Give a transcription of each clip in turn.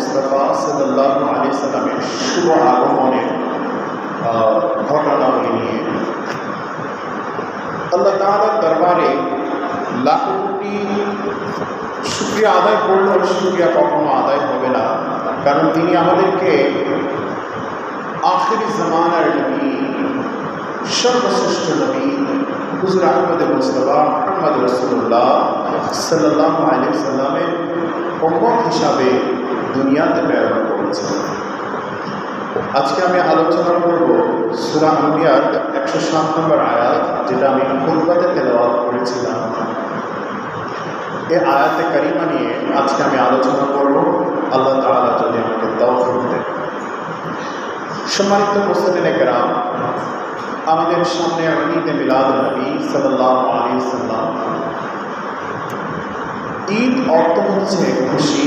মুস্তফা সাল্লাহ আলি সাল্লামের শুভ আগমনের আহ, ঘটনাবলী নিয়ে। আল্লাহ তাআলার দরবারে লাখো কোটি আদায় করলেও শুক্রিয়া কখনো আদায় হবে না। কারণ তিনি আমাদেরকে আখেরি জামানার নবী সর্বশ্রেষ্ঠ নবী হুজুর আহমদ মুস্তফা মোহাম্মদ রসুল্লাহ সাল্লাহ আলী সাল্লামের উম্মত হিসাবে দুনিয়াতে প্রেরণ করেছেন আজকে আমি আলোচনা করব সুরা আম্বিয়ার একশো সাত নম্বর আয়াত, যেটা আমি ফুলবাতে তেলাওয়াত করেছিলাম। এ আয়াতে কারিমা নিয়ে আজকে আমি আলোচনা করব। আল্লাহ তাআলা যদি আমাকে তৌফিক দেয় সম্মানিত মুসলিম গ্রাম আমাদের সামনে ঈদে মিলাদ নবী সাল্লাহ আলী সাল্লাম। ঈদ অর্থ হচ্ছে খুশি।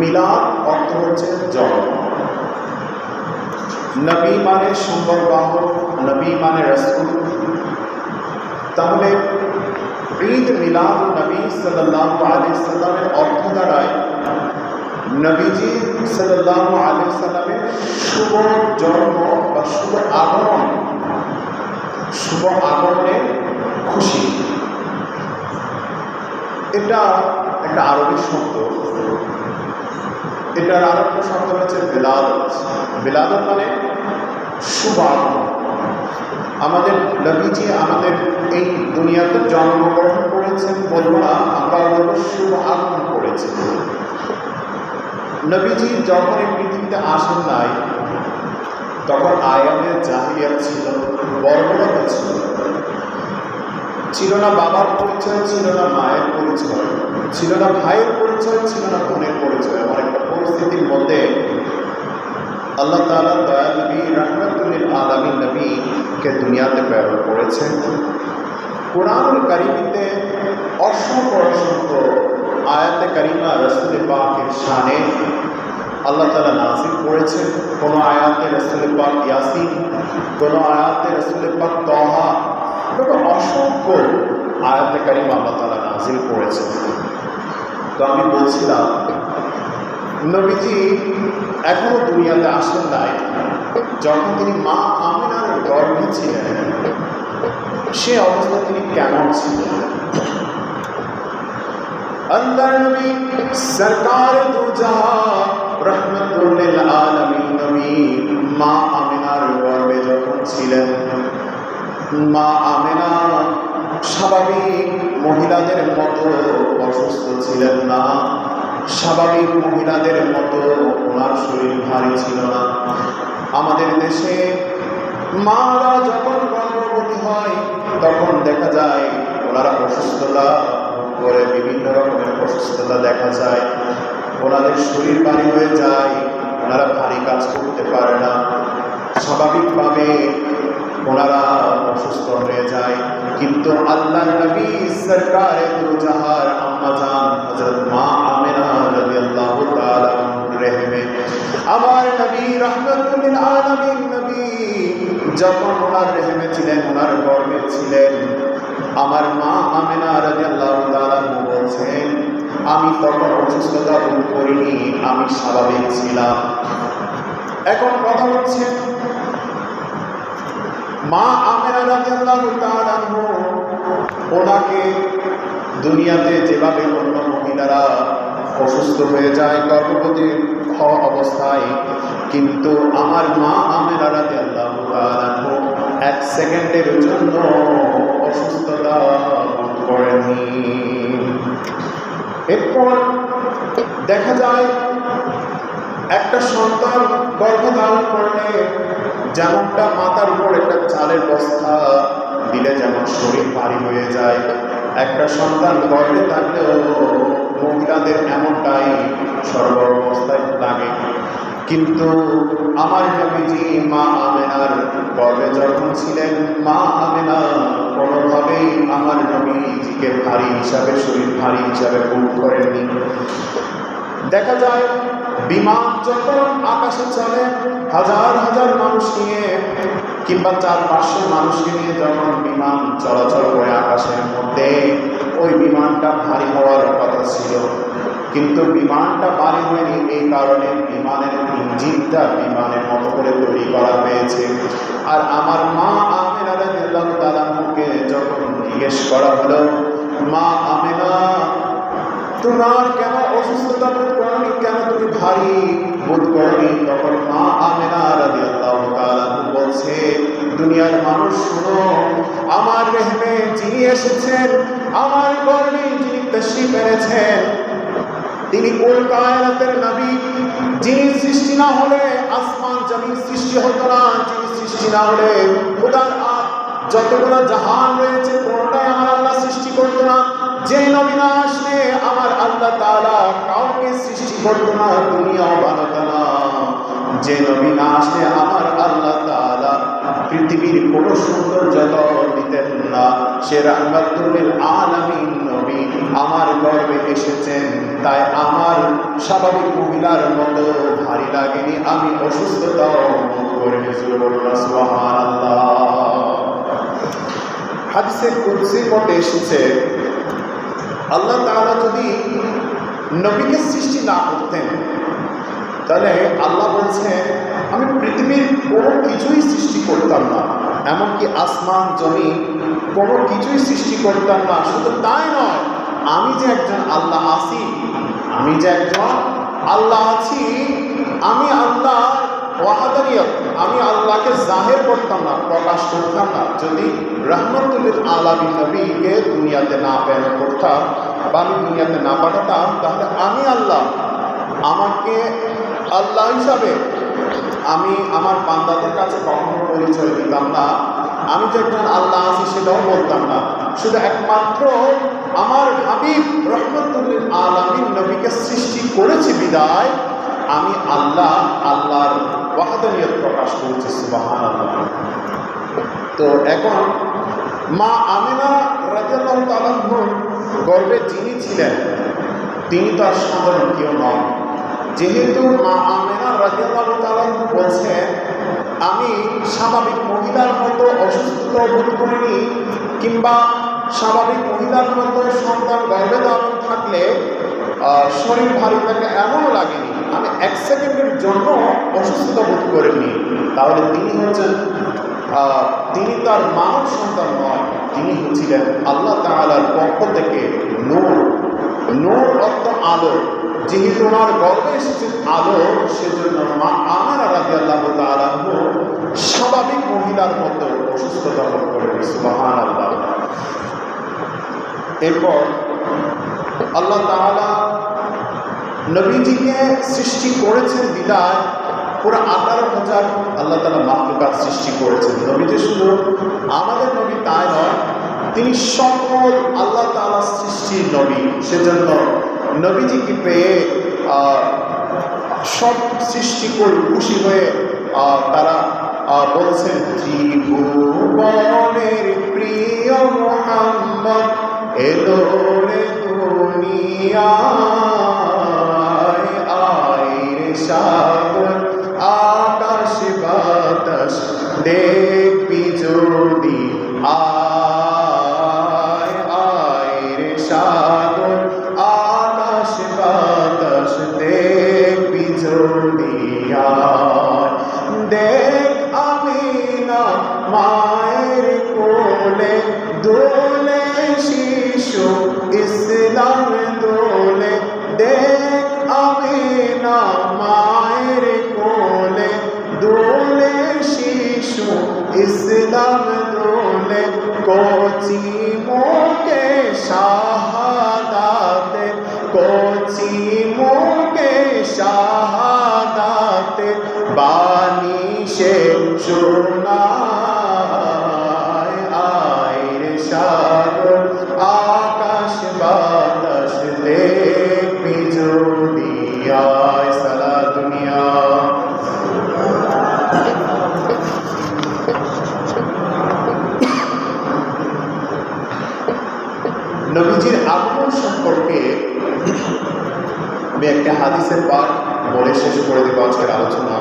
মিলাদ অর্থ হচ্ছে জন্ম। নবী মানে সুন্দরবাহক নবী মানে রসুল। তাহলে ঈদ মিলাদ নবী সাল্লাহ আলী সাল্লামের অর্থ দ্বারায় নবীজি সাল্লাহ আলী সাল্লামের শুভ জন্ম বা শুভ আগমন, শুভ আগমনে খুশি। এটা একটা আরবি শব্দ। এটার আর একটা শব্দ হচ্ছে বিলাদত বিলাদত মানে আগমন আমাদের নবীজি আমাদের এই দুনিয়াতে জন্মগ্রহণ করেছেন বলব না আমরা শুভ আগমন করেছেন। নবীজি যখন এই পৃথিবীতে আসেন নাই, তখন আয়ামের জাহিরিয়া ছিল বর্বরতা ছিল। ছিল না বাবার পরিচয়, ছিল না মায়ের পরিচয়, ছিল না ভাইয়ের পরিচয়, ছিল না বোনের পরিচয় এমন একটা পরিস্থিতির মধ্যে আল্লাহ তালা দয়া নবী রহমতুল্লিল আলমী নবীকে দুনিয়াতে প্রেরণ করেছেন। কোরআন কারিমিতে অসংখ্য অসংখ্য আয়াতে কারিমা রসুল পাকের শানে আল্লাহ তালা নাসিল করেছেন। কোনো আয়াতে রসুল পাক ইয়াসিন, কোনো আয়াতে রসুল পাক তহা এরকম অসংখ্য আয়াতে কারিমা আল্লাহ তালা নাসিল করেছেন। তো আমি বলছিলাম নবীজি এখনও দুনিয়াতে আসেন নাই। যখন তিনি মা আমিনার গর্ভে ছিলেন, সে অবস্থা তিনি কেমন ছিলেন? আল্লাহ নবী সরকার দুজাহা আলমী নবী মা আমিনার গর্ভে যখন ছিলেন, মা আমেনা স্বাভাবিক মহিলাদের মতো অসুস্থ ছিলেন না। স্বাভাবিক মহিলাদের মতো ওনার শরীর ভারী ছিল না। আমাদের দেশে মারা যখন গর্ভবতী হয়, তখন দেখা যায় ওনারা অসুস্থতা করে বিভিন্ন রকমের অসুস্থতা দেখা যায়। ওনাদের শরীর ভারী হয়ে যায়, ওনারা ভারী কাজ করতে পারে না। স্বাভাবিকভাবে ওনারা অসুস্থ হয়ে যায়। কিন্তু আল্লাহ নবী সরকারে হযরত মা আমিনা রাদিয়াল্লাহু তাআলা রহমে। আমার নবী রাহমাতুল নবী, যখন ওনার রেহেমে ছিলেন, ওনার গর্ভে ছিলেন, আমার মা আমিনা রাদিয়াল্লাহু তাআলা বলছেন, আমি তখন অসুস্থতা ভোগ করিনি, আমি স্বাভাবিক ছিলাম। এখন কথা হচ্ছে মা আমেরা রাদিয়াল্লাহু তাআলা ওনাকে দুনিয়াতে যেভাবে অন্য মহিলারা অসুস্থ হয়ে যায়, গর্ভবতী হওয়া অবস্থায়, কিন্তু আমার মা আমেরা রাদিয়াল্লাহু তাআলা এক সেকেন্ডের জন্য অসুস্থতা করেনি। এরপর দেখা যায়, একটা সন্তান গর্ভধারণ করলে যেমনটা মাথার উপর একটা চালের বস্তা দিলে যেমন শরীর ভারী হয়ে যায়, একটা সন্তান গর্বে থাকলেও মহিলাদের এমনটাই সর্বাবস্থায় লাগে। কিন্তু আমার নবীজি মা আমেনার গর্বে যখন ছিলেন, মা আমেনা কোনোভাবেই আমার নবীজিকে ভারী হিসাবে, শরীর ভারী হিসাবে ভুল করেননি। দেখা যায় বিমান যখন আকাশে চলে, হাজার হাজার মানুষ নিয়ে কিংবা চার পাঁচশো মানুষকে নিয়ে যখন বিমান চলাচল করে আকাশের মধ্যে, ওই বিমানটা ভারী হওয়ার কথা ছিল। কিন্তু বিমানটা বাড়ি হয়নি এই কারণে বিমানের ইঞ্জিনটা বিমানের মতো করে তৈরি করা হয়েছে। আর আমার মা আমেনা রাদিয়াল্লাহু তাআলা মুখে যখন জিজ্ঞেস করা হলো, মা আমেনা, তোমার কেন অসুস্থতা ভারী বোধ করনি তখন মা আমেনা রাদিয়াল্লাহু তাআলা বলছে, দুনিয়ার মানুষ, শুনো, আমার রেহমে যিনি এসেছেন, আমার গর্বে যিনি তশরিফ এনেছেন তিনি কোন কায়নাতের নবী? যিনি সৃষ্টি না হলে আসমান জমিন সৃষ্টি হতো না, যিনি সৃষ্টি না হলে খোদার যতগুলো জাহান রয়েছে, কোনটাই আমার আল্লাহ সৃষ্টি করতো না। যে নবী না আসলে আমার আল্লাহ তাআলা কাউকে সৃষ্টি করতো না দুনিয়াও বানাতো না। যে নবী না আসলে আমার আল্লাহ তাআলা পৃথিবীর কোনো সৌন্দর্যতা দিতেন না। সে রাহমাতুল আলামিন নবী আমার গর্বে এসেছেন। তাই আমার স্বাভাবিক মহিলার মতো ভারী লাগেনি, আমি অসুস্থতাও অনুভব করিনি। হাদিসের কুদসির মধ্যে এসেছে আল্লাহ তাআলা যদি নবীকে সৃষ্টি না করতেন, তাহলে আল্লাহ বলছেন, আমি পৃথিবীর কোনো কিছুই সৃষ্টি করতাম না। এমনকি আসমান জমি কোনো কিছুই সৃষ্টি করতাম না। শুধু তাই নয়, আমি যে একজন আল্লাহ আছি, আমি যে একজন আল্লাহ আছি, আমি আল্লাহ ওয়াহাদানিয়ত, আমি আল্লাহকে জাহের করতাম না, প্রকাশ করতাম না। যদি রহমতুল্লিল আলামী নবীকে দুনিয়াতে না প্রেরণ করতাম বা আমি দুনিয়াতে না পাঠাতাম, তাহলে আমি আল্লাহ, আমাকে আল্লাহ হিসাবে আমি আমার বান্দাদের কাছে কখনো পরিচয় দিতাম না। আমি যে একজন আল্লাহ আছি সেটাও বলতাম না। শুধু একমাত্র আমার হাবিব রহমতুল্লিল আলমিন নবীকে সৃষ্টি করেছি বিদায়। আমি আল্লাহ, আল্লাহর ওয়াহাদানিয়ত প্রকাশ করেছে সুবাহান তো এখন মা আমিনা রাজিয়াল্লাহ তালাহুর গর্বে যিনি ছিলেন, তিনি তার সাধারণ কেউ নন। যেহেতু মা আমেনা রাজিয়াল্লাহ তালাহু বলছেন, আমি স্বাভাবিক মহিলার মতো অসুস্থতা বোধ করিনি, কিংবা স্বাভাবিক মহিলার মতো সন্তান গর্ভে ধারণ থাকলে শরীর ভারী থাকে এমনও লাগেনি। এক সেকেন্ডের জন্য অসুস্থতা বোধ করিনি তাহলে তিনি হচ্ছেন তিনি তার মানব সন্তান নয়, তিনি হচ্ছিলেন আল্লাহ তাআলার পক্ষ থেকে নূর। নূর অর্থ আলো। যেহেতু ওনার গর্বে এসেছে আলো, সেজন্য মা আমেনা রাজি আল্লাহ তালাহ স্বাভাবিক মহিলার মতো অসুস্থতা বোধ করে সুবাহান আল্লাহ এরপর আল্লাহ তাআলা নবীজিকে সৃষ্টি করেছেন বিদায় পুরো আঠারো হাজার আল্লাহ তালা মাহলুকাত সৃষ্টি করেছেন। নবীজি শুধু আমাদের নবী তাই নয়, তিনি সকল আল্লাহ তালা সৃষ্টির নবী। সেজন্য নবীজিকে পেয়ে সব সৃষ্টি করে খুশি হয়ে তারা বলছেন জীবনের প্রিয় মোহাম্মদ, এলো রে ইসলাম দোলে কচি মোকে শাহাদাতে কচি মোকে শাহাদাতে বাণী সে হাদিসের পাঠ বলে শেষ করে দেবো আজকের আলোচনা।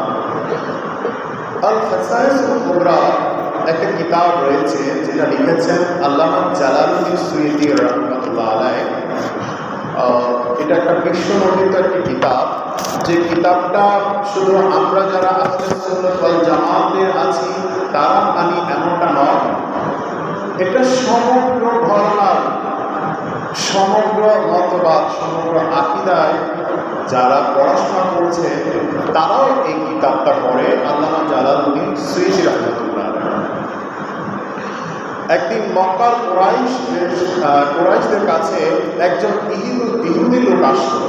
আল ফাসাইসুল কুবরা একটা কিতাব রয়েছে যেটা লিখেছেন আল্লামা জালালুদ্দিন সুইদি রহমতুল্লাহ আহ, এটা একটা বিশ্ব নন্দিত একটি কিতাব। যে কিতাবটা শুধু আমরা যারা সুন্নতল জামাতের আছি তারা মানি এমনটা নয়। এটা সমগ্র ঘটনার সমগ্র মতবাদ সমগ্র আকিদায় যারা পড়াশোনা করছে, তারাও এই কিতাবটা পড়ে। আল্লামা জালালুদ্দিন সুইজি রহমতুল্লাহ একদিন মক্কার কোরাইশ কোরাইশদের কাছে একজন ইহুদু, ইহুদি লোক আসলো।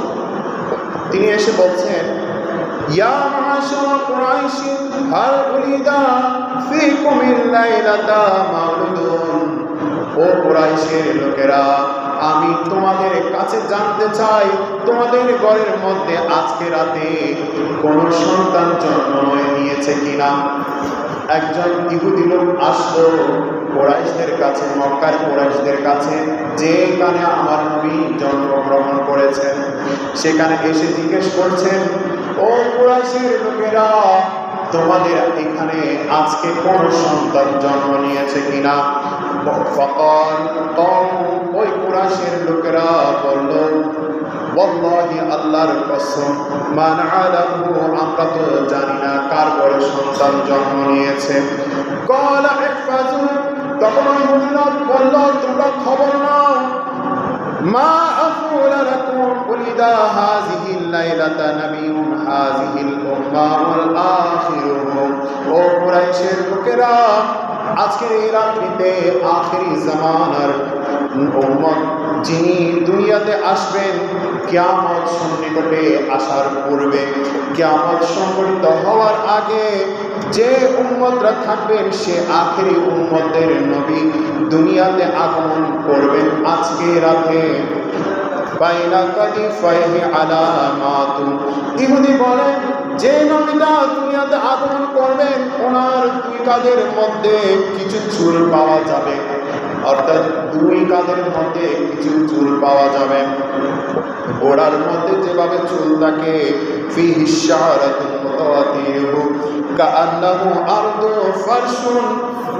তিনি এসে বলছেন ও কুরাইশের লোকেরা আমি তোমাদের কাছে জানতে চাই, তোমাদের ঘরের মধ্যে আজকে রাতে কোন সন্তান জন্ম নিয়েছে কিনা? একজন ইহুদি লোক আসলো কোরাইশদের কাছে, মক্কার কোরাইশদের কাছে যেখানে আমার নবী জন্মগ্রহণ করেছেন। সেখানে এসে জিজ্ঞেস করছেন, ও কোরাইশের লোকেরা, তোমাদের এখানে আজকে কোন সন্তান জন্ম নিয়েছে কিনা? ওই কুরাশের লোকেরা বলল, ওয়াল্লাহি আল্লাহর কসম, মান আমরা তো জানি না কার পরে সন্তান জন্ম নিয়েছে। মা আকুল লাকুম উলিদা হাযিহি লাইলাতা নাবিয়ুন হাযিহিল উম্মাহ ওয়াল ও কুরাইশের লোকেরা আজকের এই রাত্রিতে আখেরি জামানার উম্মত যিনি দুনিয়াতে আসবেন, কিয়ামত সন্নিকটে আসার পূর্বে, কিয়ামত সংগঠিত হওয়ার আগে যে উম্মতরা থাকবেন, সে আখেরি উম্মতের নবী দুনিয়াতে আগমন করবেন আজকে রাতে। বাইনা কাদি ফাইহি আলামাতু ইহুদি বলেন যে নবীটা দুনিয়াতে আগমন করবেন ওনার দুই কাজের মধ্যে কিছু চুল পাওয়া যাবে। অর্থাৎ দুই কাদের মধ্যে কিছু চুল পাওয়া যাবে। ঘোড়ার মধ্যে যেভাবে চুল থাকে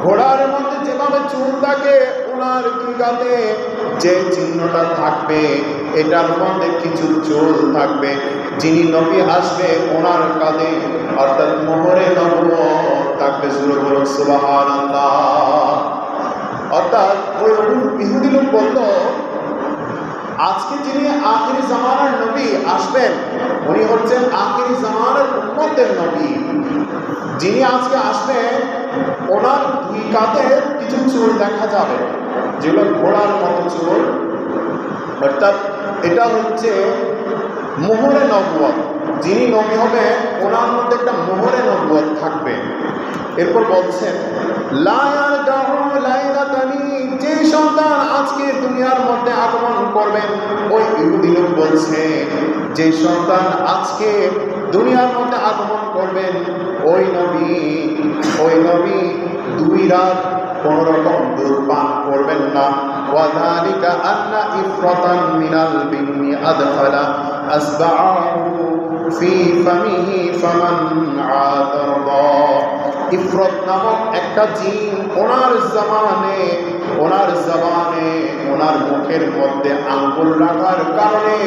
ঘোড়ার মধ্যে যেভাবে চুল থাকে ওনার দুই কাঁধে যে চিহ্নটা থাকবে, এটার মধ্যে কিছু চুল থাকবে। যিনি নবী আসবে, ওনার কাঁধে অর্থাৎ মোহরে নব থাকবে সুর বলুন সুবাহান অর্থাৎ ওই ইহুদি লোক বলল, আজকে যিনি আখিরি জামানার নবী আসবেন, উনি হচ্ছেন আখিরি জামানার উন্মতের নবী। যিনি আজকে আসবেন, ওনার দুই কাঁধে কিছু চুল দেখা যাবে, যেগুলো ঘোড়ার মতো চুল। অর্থাৎ এটা হচ্ছে মোহরে নবুয় যিনি নবী হবে ওনার মধ্যে একটা মোহরে নবুয় থাকবে। এরপর বলছেন লায়ার গাহু লাইলাতানি যে সন্তান আজকে দুনিয়ার মধ্যে আগমন করবেন ওই ইহুদি লোক বলছে যে সন্তান আজকে দুনিয়ার মধ্যে আগমন করবেন ওই নবী ওই নবী দুই রাত কোন রকম দুধ পান করবেন না وذلك أن إفرطا من البن أدخل أسبعه في فمه فمن عاثر ইফরত নামক একটা জিন ওনার জামানে, ওনার জবানে ওনার মুখের মধ্যে আঙ্গুল রাখার কারণে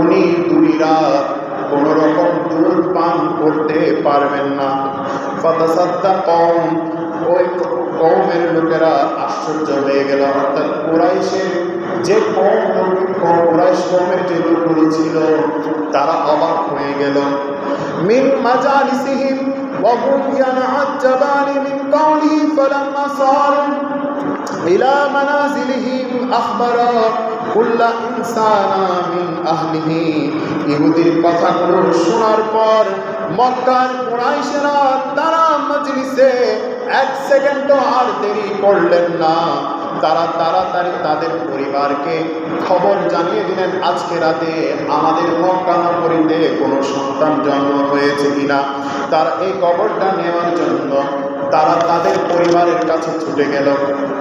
উনি দুই রাত কোন রকম দুধ পান করতে পারবেন না। ফতসত্তা কম ওই কৌমের লোকেরা আশ্চর্য হয়ে গেল। অর্থাৎ কুরাইশের যে কম কুরাইশ কৌমের যে লোকগুলো ছিল, তারা অবাক হয়ে গেল। মিন মাজালিসিহিম وهم ينعجبان من قوله فلما صاروا إلى منازلهم أخبر كل إنسان من أهله ইহুদির কথাগুলো শোনার পর মক্কার কুরাইশেরা তারা মজলিসে এক সেকেন্ডও আর দেরি করলেন না তারা তাড়াতাড়ি তাদের পরিবারকে খবর জানিয়ে দিলেন আজকে রাতে আমাদের মক্কা নগরীতে কোনো সন্তান জন্ম হয়েছে কিনা তার এই খবরটা নেওয়ার জন্য তারা তাদের পরিবারের কাছে ছুটে গেল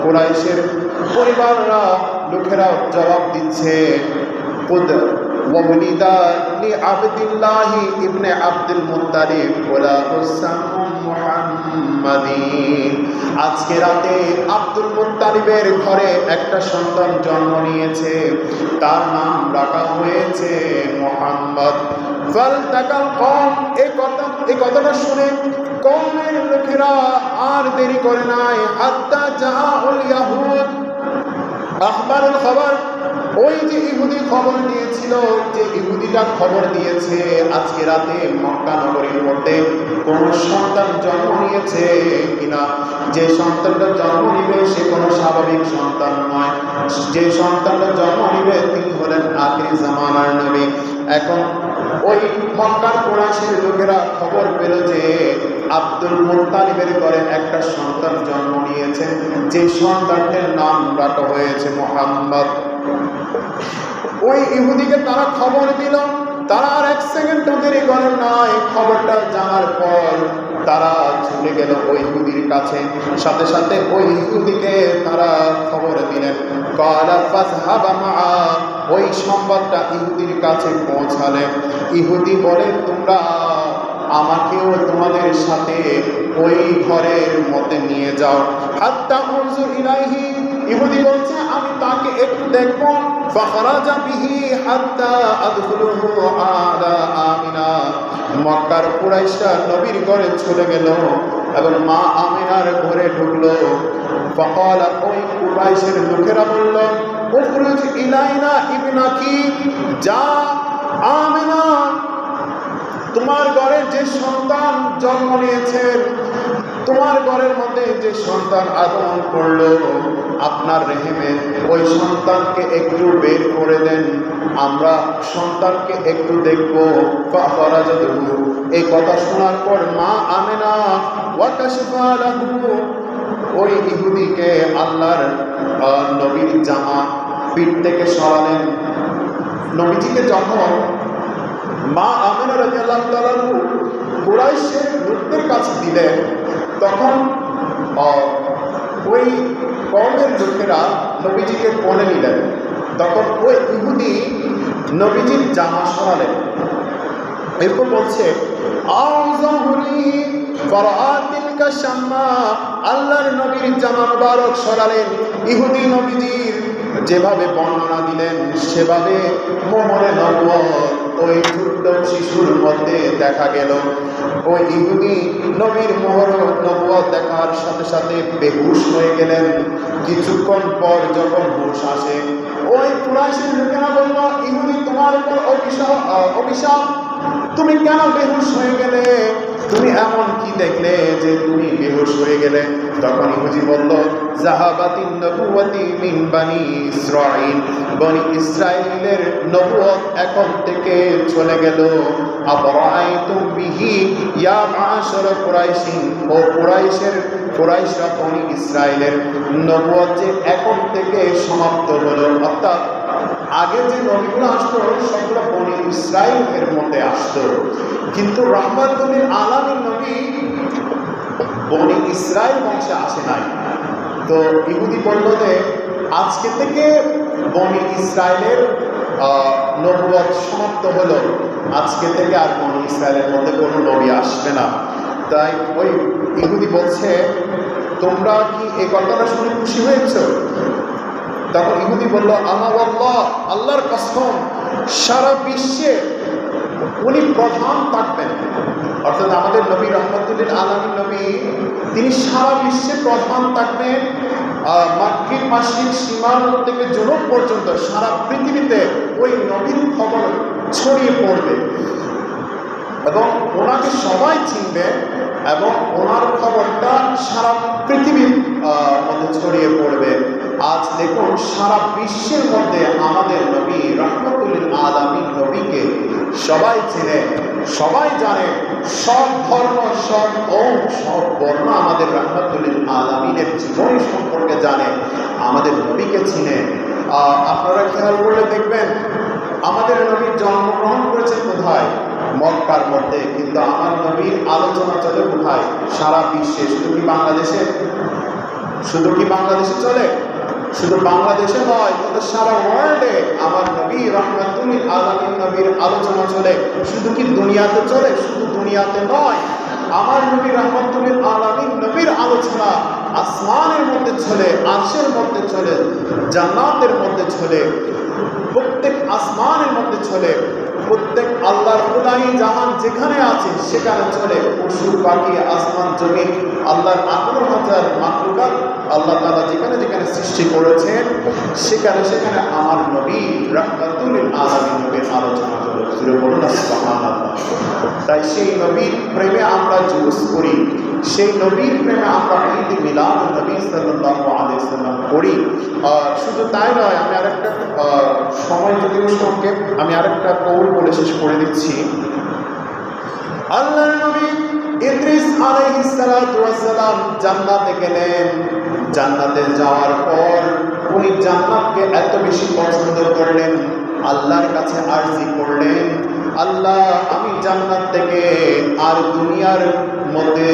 কুরাইশের পরিবাররা লোকেরা জবাব দিচ্ছে "কুদ وولد لعبد الله ابن عبد المطلب ولا اسم আজকে রাতে আব্দুল মুত্তালিবের ঘরে একটা সন্তান জন্ম নিয়েছে। তার নাম রাখা হয়েছে মোহাম্মদ। কম কথা কথাটা শুনে কমের লোকেরা আর দেরি করে নাই। হাত্তা জাহাউল ইয়াহুদ। আখবারুল খবর ওই যে ইহুদি খবর দিয়েছিল যে ইহুদিটা খবর দিয়েছে, আজকে রাতে মক্কা নগরীর মধ্যে কোন সন্তান জন্ম নিয়েছে কিনা? যে সন্তানটা জন্ম নিবে, সে কোনো স্বাভাবিক সন্তান নয়। যে সন্তানটা জন্ম নিবে, তিনি হলেন আখির জামানার নবী। এখন ওই মক্কার কোরআশের লোকেরা খবর পেল যে আব্দুল মুত্তালিবের ঘরে একটা সন্তান জন্ম নিয়েছে। যে সন্তানটির নাম রাখা হয়েছে মোহাম্মদ। ওই ইহুদিকে তারা খবর দিল, তারা আর এক সেকেন্ড দেরি করে নয় খবরটা জানার পর তারা ছুটে গেল ওই ইহুদির কাছে। সাথে সাথে ওই ইহুদিকে তারা খবর দিলেন। ওই সংবাদটা ইহুদির কাছে পৌঁছালেন। ইহুদি বলে, তোমরা আমাকেও তোমাদের সাথে ওই ঘরের মধ্যে নিয়ে যাও। হাত্তা মনজুর ইলাইহি ইহুদি বলছে, আমি তাকে একটু দেখব। ফাখরাজা বিহি হাত্তা আদখুলুহু আলা আমিনা। মক্কার কুরাইশরা নবীর ঘরে চলে গেল এবং মা আমিনার ঘরে ঢুকলো। ফকালা ওই কুরাইশের লোকেরা বলল, উখরুজ ইলাইনা ইবনাকি, যা আমিনা, তোমার ঘরে যে সন্তান জন্ম নিয়েছেন তোমার ঘরের মধ্যে যে সন্তান আগমন করল। আপনার রেহেমে ওই সন্তানকে একটু বের করে দেন। আমরা সন্তানকে একটু দেখব। এই কথা শোনার পর মা আমেনা ওই ইহুদিকে আল্লাহর নবীর জামা পিঠ থেকে সরালেন। নবীজিকে যখন মা আমিনা রাদিয়াল্লাহু তাআলা কুরাইশের লোকদের কাছে দিলেন, তখন ওই কওমের লোকেরা নবীজিকে কোলে নিলেন। তখন ওই ইহুদি নবীজির জামা সরালেন। এরপর বলছে আল্লাহর নবীর জামা মুবারক সরালেন। ইহুদি নবীজির যেভাবে বর্ণনা দিলেন, সেভাবে মোহরে নবুয়ত ওই ছোট্ট শিশুর মধ্যে দেখা গেল। ওই ইহুদি নবীর মোহর নবুয়ত দেখার সাথে সাথে বেহুশ হয়ে গেলেন। কিছুক্ষণ পর যখন হুশ আসে, ওই কুরাইশের লোকেরা বলল, ইহুদি তোমার উপর অভিশাপ অভিশাপ। তুমি কেন বেহুশ হয়ে গেলে? তুমি এমন কি দেখলে যে তুমি বেহুশ হয়ে গেলে? তখন ইহুজি বলল নবুয়াতি মিন বানি ইসরাইল বনি ইসরাইলের নবুয়ত এখন থেকে চলে গেল। আবরাইতুম বিহি? ইয়া কুরাইশিন। ও কুরাইশের কুরাইশরা বনি ইসরাইলের নবুয়ত যে এখন থেকে সমাপ্ত হলো। অর্থাৎ আগে যে নবীগুলো আসতো, সবগুলো বনি ইসরায়েলের মধ্যে আসতো। কিন্তু রহমাতুল্লিল আলামীর নবী বনি ইসরায়েল বংশে আসে নাই। তো ইহুদি বলল আজকে থেকে বনি ইসরায়েলের আহ, নবুয়ত সমাপ্ত হলো। আজকে থেকে আর বনি ইসরায়েলের মধ্যে কোনো নবী আসবে না। তাই ওই ইহুদি বলছে তোমরা কি এই কথাটা শুনে খুশি হয়েছ? তখন ইহুদি বলল আমার আল্লাহ আল্লাহর কসম সারা বিশ্বে উনি প্রধান থাকবেন অর্থাৎ আমাদের নবী রহমতুল্লিন আলমী নবী, তিনি সারা বিশ্বে প্রধান থাকবেন মাতৃক মাসিক সীমান্ত থেকে জনক পর্যন্ত সারা পৃথিবীতে ওই নবীর খবর ছড়িয়ে পড়বে। এবং ওনাকে সবাই চিনবে এবং ওনার খবরটা সারা পৃথিবীর মধ্যে ছড়িয়ে পড়বে। আজ দেখুন, সারা বিশ্বের মধ্যে আমাদের নবী রহমতুল্লিল আলমী নবীকে সবাই চিনে, সবাই জানে, সব ধর্ম, সব ওম সব বর্ণ আমাদের রহমতুল্লিল আলমিনের জীবনী সম্পর্কে জানে, আমাদের নবীকে চিনে। আপনারা খেয়াল করলে দেখবেন, আমাদের নবী জন্মগ্রহণ করেছেন কোথায়? মক্কার মধ্যে। কিন্তু আমার নবীর আলোচনা চলে কোথায়? সারা বিশ্বে। শুধু কি বাংলাদেশে? শুধু কি বাংলাদেশে চলে? শুধু বাংলাদেশে নয় তবে সারা ওয়ার্ল্ডে আমার নবী রহমাতুল আলমিন নবীর আলোচনা চলে। শুধু কি দুনিয়াতে চলে? শুধু দুনিয়াতে নয়, আমার নবী রহমতুল আলমিন নবীর আলোচনা আসমানের মধ্যে চলে, আরশের মধ্যে চলে, জান্নাতের মধ্যে চলে, প্রত্যেক আসমানের মধ্যে চলে। প্রত্যেক আল্লাহর খোদাই জাহান যেখানে আছে, সেখানে চলে। পশু, পাখি, আসমান জমি আল্লাহর আঠারো হাজার আল্লাহ তালা যেখানে যেখানে সৃষ্টি করেছেন, সেখানে সেখানে আমার নবী রহমাতুল আলমী নবীর আলোচনা তাই সেই নবীর প্রেমে আমরা জুলুস করি। সেই নবীর প্রেমে আমরা ঈদ মিলাদ নবী সাল্লাল্লাহু আলাইহি সাল্লাম করি আর শুধু তাই নয়, আমি আরেকটা সময় যদিও সংক্ষেপ আমি আরেকটা কৌল বলে শেষ করে দিচ্ছি। আল্লাহর নবী ইদ্রিস আলাইহিস সালাতু জান্নাতে গেলেন। জান্নাতে যাওয়ার পর উনি জান্নাতকে এত বেশি পছন্দ করলেন, আল্লাহর কাছে আরজি করলেন। আল্লাহ, আমি জান্নাত থেকে আর দুনিয়ার মধ্যে